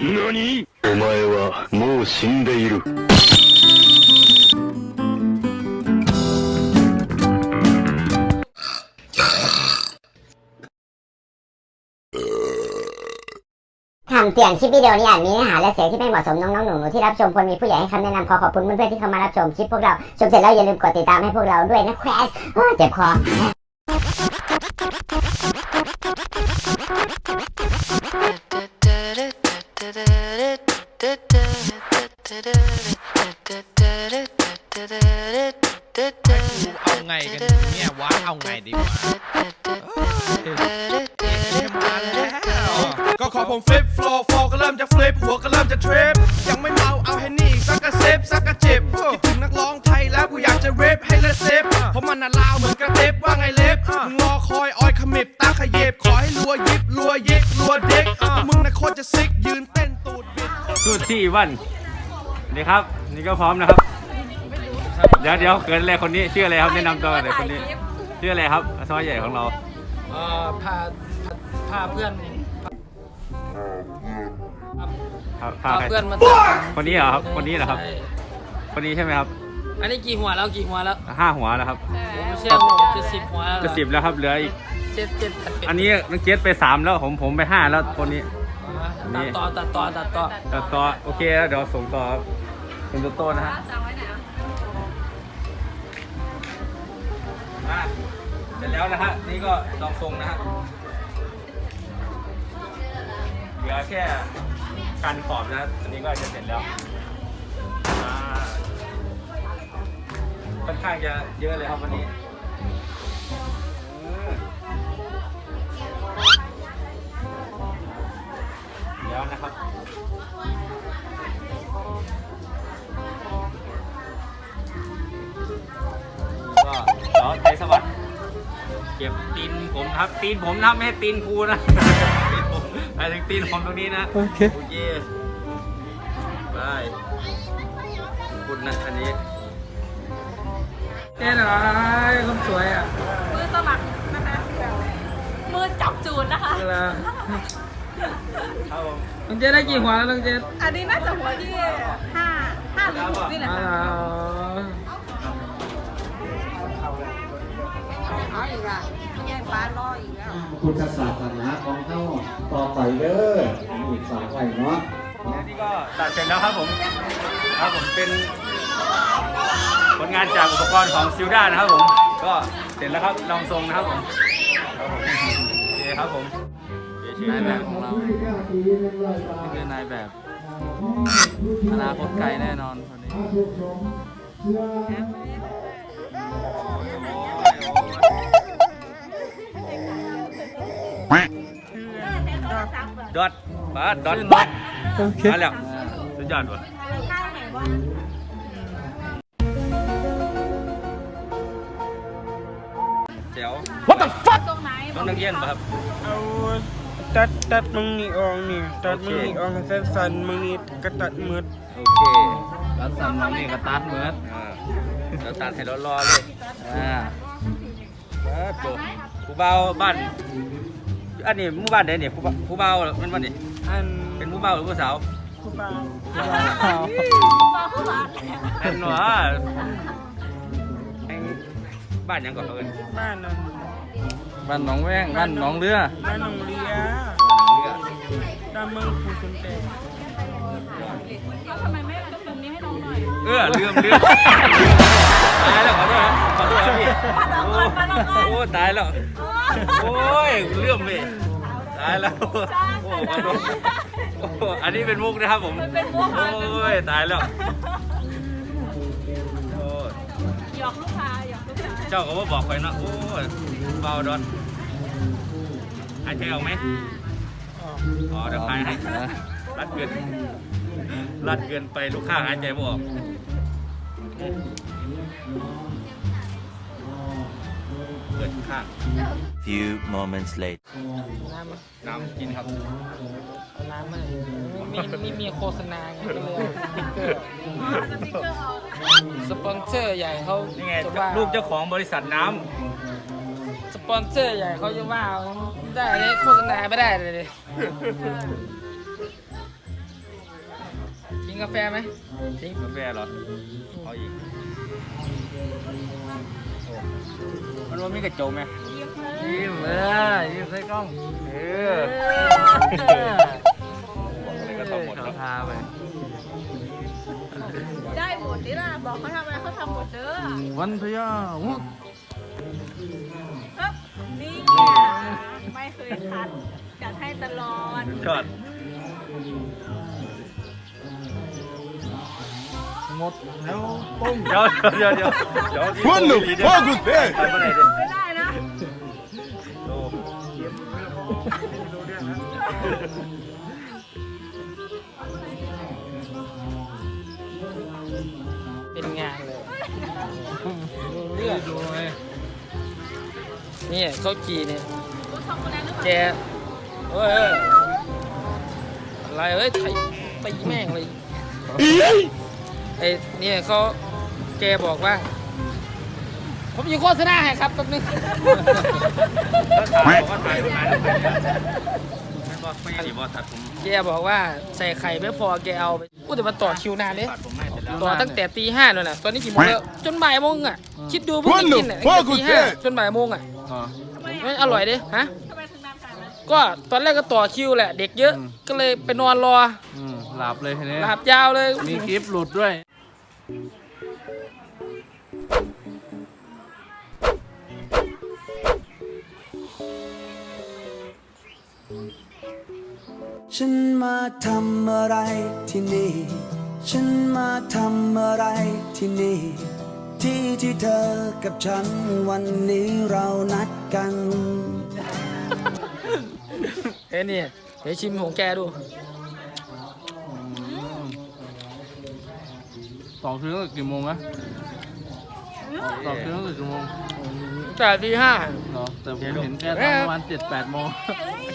何お前はもう死んでいる。 คำเตือนคลิปวิดีโอนี้อาจมีเนื้อหาและเสียงที่ไม่เหมาะสมน้องๆหนูๆที่รับชมควรมีผู้ใหญ่ให้คำแนะนำขอขอบคุณเพื่อนๆที่เข้ามารับชมคลิปพวกเราชมเสร็จแล้วอย่าลืมกดติดตามให้พวกเราด้วยนะแควสโอ้ยเจ็บคอ สูตรที่วันนี่ครับ นี่ก็พร้อมนะครับ เดี๋ยวเดี๋ยวเกิดอะไรคนนี้ชื่ออะไรครับแนะนำตัวหน่อยคนนี้ชื่ออะไรครับซอยใหญ่ของเราเอ่อพาพาเพื่อนพาพาพาใครเพื่อนมาตัดคนนี้เหรอครับคนนี้เหรอครับ ใช่คนนี้ใช่ไหมครับอันนี้กี่หัวแล้วกี่หัวแล้วห้าหัวแล้วครับผมไม่เชื่อผมจะสิบหัวแล้วเหรจะอสิบแล้วครับเหลืออีก เจ็ดเจ็ดแปดเป็ดอันนี้น้องเกสไปสามแล้วผมผมไปห้าแล้วคนนี้ ตัดต่อตัดต่อตัดต่อต่อต่อโอเคแล้วเดี๋ยวส่งต่อครับเป็นตัวโต้นะฮะอะเสร็จแล้วนะฮะนี่ก็ลองทรงนะฮะเหลือแค่การขอบนะอันนี้ก็จะเสร็จแล้วอ่าค่อนข้างจะเยอะเลยครับวันนี้ ก็เดี๋ยวไทยสวัสดิ์เก็บตีนผมนะครับ ตีนผมนะไม่ใช่ตีนครูนะตีนผมหมายถึงตีนผมตรงนี้นะโอเคโอเคบายขอบคุณนะอันนี้เจ๊หน่อยคนสวยอะมือสมัครนะคะมือจับจูนนะคะ เวลาครับผมน้องเจ๊ได้กี่หัวแล้วน้องเจ๊อันนี้น่าจะหัวที่ห้าห้าหรือหกนี่แหละอ้าค่ะวเอ อีกอะแย่ฟ้ารออีกแล้ว พุทธศาสนาของเขาต่อไปเด้ออีกฝากไว้เนาะแล้วนี่ก็ตัดเสร็จแล้วครับผม ครับผมเป็นผลงานจากอุปกรณ์ของซิลด้านะครับผม ก็เสร็จแล้วครับลองทรงนะครับผมครับผมโอเคครับผมนายแบบของเรานี่คือนายแบบอนาคตไกลแน่นอนคนนี้ ดอทมาดอทมาแล้ว สุดยอดว่ะเจ๋ว What the fuck ตรงไหนต้องนักเรียนป่ะครับ เอาตัดตัดมึงนี่ออกนี่ตัดมึงโอเคนี่ออกให้สั้นสันๆมึงนี่ก็ตัดหมืดโอเคตัดสันน้องนี่ก็ตัดเหมือนอ่าเราตัดให้รอๆเลยอ่าครับจบผู้เบาบ้าน อันนี้หมู่บ้านไหนเนี่ยผู้เบาผู้เบาเป็นวันนี้อันเป็นผู้เบาหรือผู้สาวผู้บ่าวมาคู่บ้านเป็นหนวแห่งบ้านหยังก่อนเอิญบ้านนั้นบ้านหนองแวงบ้านหนองเรือบ้านหนองเลียตามเมืองผู้สนใจแล้วทำไมไม่เอาตรงนี้ให้น้องหน่อย เออลืมลืม ตายแล้วขอโทษนะขอโทษนะพี่โอ้ตายแล้ว โอ้ยเลื่อมเลยตายแล้ว โอ้ขอโทษโอ้อันนี้เป็นมุกนะครับผมเป็นมุกค่ะโอ้ยตายแล้วโอ้ยหยอกลูกค้าหยอกลูกค้าเจ้าก็ว่าบอกไปนะโอ้ยเบาดอนหายใจออกไหมอ๋อเดี๋ยวคลายให้รัดเกินรัดเกินไปลูกค้าหายใจไม่ออก เกิดข้าง Few moments later. น้ำมาน้ำกินครับเอาน้ำมามีมีมีโฆษณาไงก็เลยเอาสติ๊กเกอร์สติ๊กเกอร์ออกสปอนเซอร์ใหญ่เขานี่ไงจะว่าลูกเจ้าของบริษัทน้สปอนเซอร์ใหญ่เขาจะว่าได้เลยโฆษณาไม่ได้เลยกาแฟไหมทิ้งกาแฟเหรอเอาอีกโอ้ มันว่ามีกระจกไหมยิ้มเออยิ้มใส่กล้อง เออบอกอะไรก็ต้องหมดแล้วพาไปได้หมดนี่ล่ะบอกเขาทำอะไรเขาทำหมดเด้อวันพยาวุฒครับนี่เนี่ยไม่เคยทันจัดให้ตลอดยอดห มดแล้วปุ้งเดี๋ยวเดี๋ยวเดี๋ยวเดี๋ยววันหนึ่งว่ากูเต้ไปเมื่อไหร่ดิไม่ได้นะโอ้เป็นงานเลยดูเรื่องดูไงนี่เขาขี่เนี่ยรู้ช็อกโกแลตหรือเปแกล่าเฮ้ยเฮ้ยอะไรเฮ้ยไทยตีแม่งเลยไอ้เนี่ยเขาแกบอกว่า ผมยิงโฆษณาให้ครับแป๊บนึงถ่ายก็ถ่ายถ่ายแล้วถ่ายไม่บอกไม่ดีบอตัดผมแกบอกว่าใส่ไข่ไม่พอแกเอาไปพูดแต่มาต่อคิวนานเลยตัดผมให้เสร็จแล้วต่อตั้งแต่ตีห้าเลยนะตอนนี้กี่โมงแล้วจนบ่ายโมงอะ คิดดูเพิ่งได้กินอะตั้งแต่ตีห้าจนบ่ายโมงอะอ๋อทำไมไม่อะอร่อยดิฮะทำไมถึงนานขนาดนั้นก็ตอนแรกก็ต่อคิวแหละ เด็กเยอะก็เลยไปนอนรออืมหลับเลยทีนี้หลับยาวเลย มีคลิปหลุดด้วย ฉันมาทำอะไรที่นี่ ฉันมาทำอะไรที่นี่ ที่ที่เธอกับฉันวันนี้เรานัดกันเอ้ยนี่เดี๋ยวชิมของแกดู สองคืนตั้งแต่กี่โมงนะสองคืนตั้งแต่กี่โมงแต่ตีห้าเหรอแต่ผมเห็นแกทำประมาณเจ็ดแปดโมง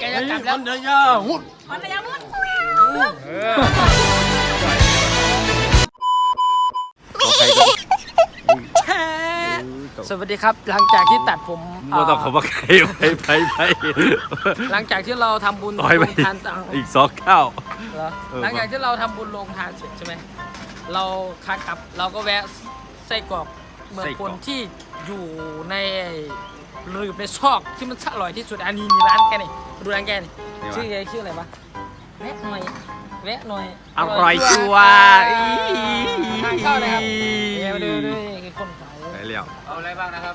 แกจะกลับแล้วเดี๋ยวยาวุฒมันพยายามนวดสวัสดีครับ หลังจากที่ตัดผมก็ต้องเเขาว่าใครไปไปไปหลังจากที่เราทำบุญต่อยไปลงทานตังค์อีกสองเก้าเหรอเออหลังจากที่เราทำบุญลงทานเสร็จใช่ไหม เราขากลับเราก็แวะไส้กรอกเมืองพลที่อยู่ในหลืบในซอกที่มันอร่อยที่สุดอันนี้มีร้านแกนี่ดูร้านแกนี่ชื่อแกชื่ออะไรวะแวะหน่อยแวะหน่อยอร่อยชัวทางเข้าเลยครับเดี๋ยวดูดูนี่คนขายไหนเลี้ยวเอาอะไรบ้างนะครับ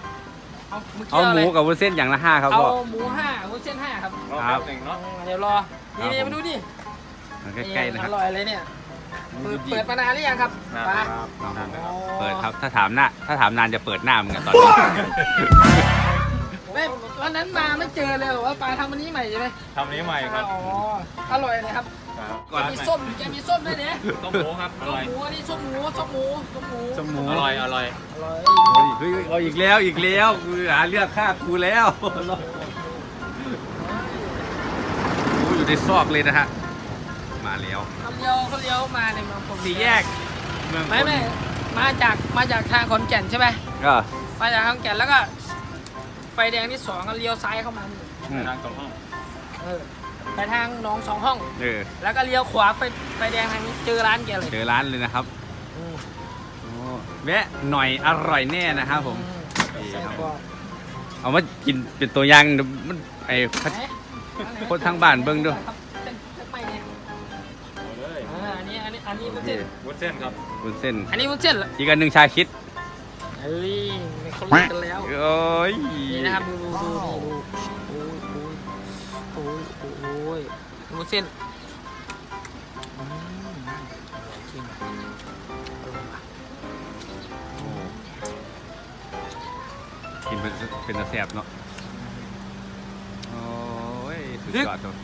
เอาเมื่อกี้เอาหมูะไรกับวุ้นเส้นอย่างละห้าครับเอาพ่อ หมูห้าวุ้นเส้นห้าครับครับเดี๋ยวรอ นี่นี่มาดูดิใกล้ๆนะครับ อร่อยเลยเนี่ย เปิดเปิดมานานหรือยังครับป้าเปิดครับ ถ้าถามหน้า ถ้าถามนานจะเปิดหน้ามึงอะตอนนี้ ไม่วันนั้นมาไม่เจอเลยบอกว่าปลาทำอันนี้ใหม่ใช่ไหมทำนี้ใหม่ครับอ๋ออร่อยเลยครับก่อนมีส้มแกมีส้มด้วยเนี่ยต้มหมูครับ อส้มร่อย หมูอันนี้ส้มหมูส้มหมูส้มหมูต้มหมูอร่อย อร่อย อร่อยเฮ้ยเอาอีกแล้วอีกแล้วกูหาเรื่องฆ่ากูแล้วกูอยู่ในซอกเลยนะฮะ มาแล้วเขาเลี้ยวเขาเลี้ยวมาในเมืองผมสี่แยก เมืองไม่ไม่มาจากมาจากทางขอนแก่นใช่ไหมก็มาจากขอนแก่นแล้วก็ ไฟแดงที่สองก็เลี้ยวซ้ายเข้ามาอืมเออไปทางหนองสองห้อง เออแล้วก็เลี้ยวขวาไฟไฟแดงทางนี้เจอร้านแกเลยเจอร้านเลยนะครับอืมโอ้แวะหน่อยอร่อยแน่นะครับผม อืมใส่กรอกเอามากินเป็นตัวอย่างเดี๋ยวมันไอ้ไหนคนทางบ้านเบิ่งดูครับ อันนี้อันนี้อันนี้วุ้นเส้นวุ้นเส้นครับวุ้นเส้น อันนี้วุ้นเส้นเหรออีกอันหนึ่งชาคิดเฮ้ยเขาเลิกกันแล้วโอ้ยนี่นะครับดูดูดูดูโอ้ยโอ้ยโอ้ยโอ้ยวุ้นเส้นอืมจริงอร่อยว่ะกินเป็นเป็นตะแสบเนาะโอ้ยสุดยอดเลย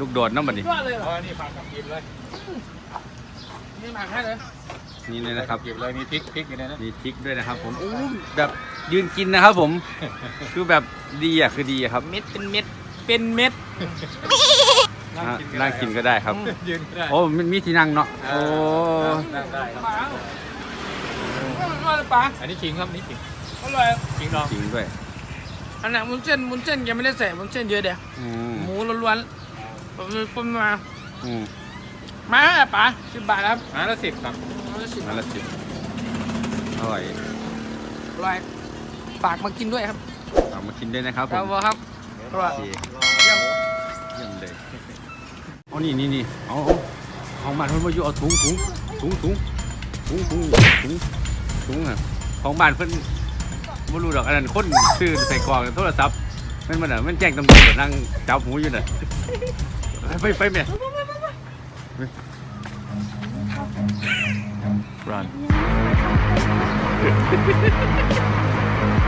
ลูกโดดน้ำบัดนี้ยอดเลยเหรอนี่ฝากกับกินเลย นี่หมักให้เลยนี่เลยนะครับ เก็บเลยมีพริกพริกอยู่ในนั้นมีพริกด้วยนะครับ ผมโอ้แบบยืนกินนะครับ ผม คือแบบดีอะคือดีอะครับ เม็ดเป็นเม็ดเป็นเม็ดอะนั่งกินก็ได้ครับ ยืนได้โอ้มันมีที่นั่งเนาะโอ้นั่งได้ครับปังอร่อยปังอันนี้ขิงครับนี่ขิงอร่อยขิงดองจริงด้วยอันนั้นมุ้นเส้นมุ้นเส้นยังไม่ได้ใส่มุ้นเส้นเยอะเดี๋ยวอืมหมูล้วนๆผมมีปนมาอืม มาป๋าสิบบาทครับไม้ละสิบครับมาละสิบไม้ละสิบอร่อยอร่อยฝากมากินด้วยครับเอามากินด้วยนะครับผครับมครับอร่อยโอเคเยี่ยมเลยเอานี่นี่นี่เอาเอาของบ้านเพิ่นมาอยู่เอาถุงถุงถุงถุงถุงถุงถุงถุงอะของบ้านเพิ่นไม่รู้ดอกอันนั้นคนซื้อใส่กล่องโทรศัพท์มันมันอะมันแจ้งตำรวจนั่งจับหูอยู่น่ะไปไปแม่ Run